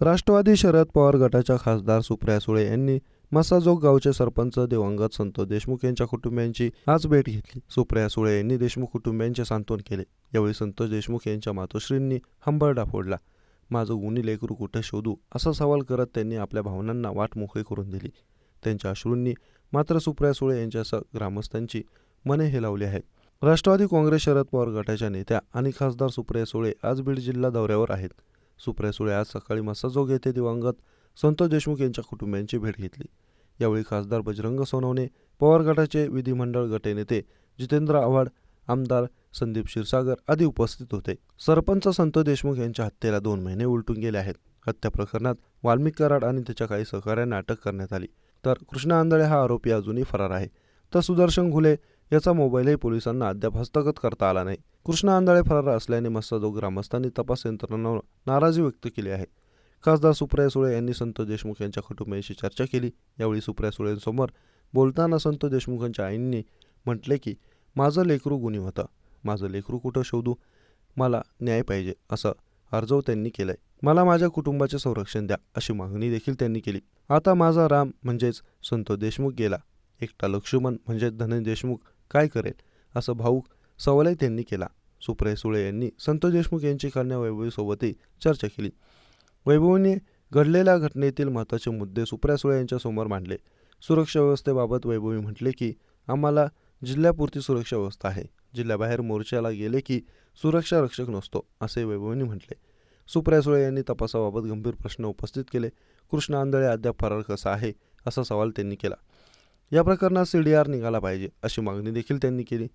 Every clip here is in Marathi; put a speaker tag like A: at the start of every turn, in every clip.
A: राष्ट्रवादी शरद पवार गटाच्या खासदार सुप्रिया सुळे यांनी मसाजोग गावचे सरपंच दिवंगत संतोष देशमुख यांच्या कुटुंबियांची आज भेट घेतली. सुप्रिया सुळे यांनी देशमुख कुटुंबियांचे सांत्वन केले. यावेळी संतोष देशमुख यांच्या मातोश्रींनी हंबरडा फोडला. माझं उनी लेकरू कुठे शोधू? असा सवाल करत त्यांनी आपल्या भावनांना वाट मोकळी करून दिली. त्यांच्या अश्रूंनी मात्र सुप्रिया सुळे यांच्यासह ग्रामस्थांची मने हेलावली आहेत. राष्ट्रवादी काँग्रेस शरद पवार गटाच्या नेत्या आणि खासदार सुप्रिया सुळे आज बीड जिल्हा दौऱ्यावर आहेत. सुप्रिया सुळे आज सकाळी मसाजोग येथे दिवंगत संतोष देशमुख यांच्या कुटुंबियांची भेट घेतली. यावेळी खासदार बजरंग सोनवणे पवार गटाचे विधिमंडळ गटनेते जितेंद्र आव्हाड आमदार संदीप क्षीरसागर आदी उपस्थित होते. सरपंच संतोष देशमुख यांच्या हत्येला दोन महिने उलटून गेले आहेत. हत्या प्रकरणात वाल्मिक कराड आणि त्याच्या काही सहकाऱ्यांना अटक करण्यात आली. तर कृष्णा आंधळे हा आरोपी अजूनही फरार आहे. तर सुदर्शन घुले याचा मोबाईलही पोलिसांना अद्याप हस्तगत करता आला नाही. कृष्णा आंधळे फरार असल्याने मस्साजोग ग्रामस्थांनी तपास यंत्रणांवर नाराजी व्यक्त केली आहे. खासदार सुप्रिया सुळे यांनी संत देशमुख यांच्या कुटुंबियांशी चर्चा केली. यावेळी सुप्रिया सुळेंसमोर बोलताना संत देशमुखांच्या आईंनी म्हटले की माझं लेकरू गुन्हे होतं. माझं लेकरू कुठं शोधू? मला न्याय पाहिजे असं अर्जव त्यांनी केलंय. मला माझ्या कुटुंबाचे संरक्षण द्या अशी मागणी देखील त्यांनी केली. आता माझा राम म्हणजेच संतोष देशमुख गेला. एकटा लक्ष्मण म्हणजे धनंजय देशमुख काय करेल असं भाऊक सवालही त्यांनी केला. सुप्रिया सुळे यांनी संतोष देशमुख यांची कन्या वैभवीसोबतही चर्चा केली. वैभवीने घडलेल्या घटनेतील महत्त्वाचे मुद्दे सुप्रिया सुळे यांच्यासमोर मांडले. सुरक्षा व्यवस्थेबाबत वैभवी म्हटले की आम्हाला जिल्ह्यापुरती सुरक्षा व्यवस्था आहे. जिल्ह्याबाहेर मोर्चाला गेले की सुरक्षा रक्षक नसतो असे वैभवींनी म्हटले. सुप्रिया सुळे यांनी तपासाबाबत गंभीर प्रश्न उपस्थित केले. कृष्ण आंधळे अद्याप फरार कसा आहे? असा सवाल त्यांनी केला. या प्रकरणात सी डी आर निघाला पाहिजे अशी मागणी देखील त्यांनी केली.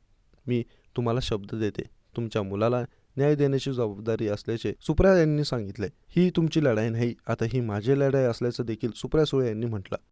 A: मी तुम्हाला शब्द देते. तुमच्या मुलाला न्याय देण्याची जबाबदारी असल्याचे सुप्रिया यांनी सांगितले. ही तुमची लढाई नाही. आता ही माझी लढाई असल्याचं देखील सुप्रिया सुळे यांनी म्हटलं.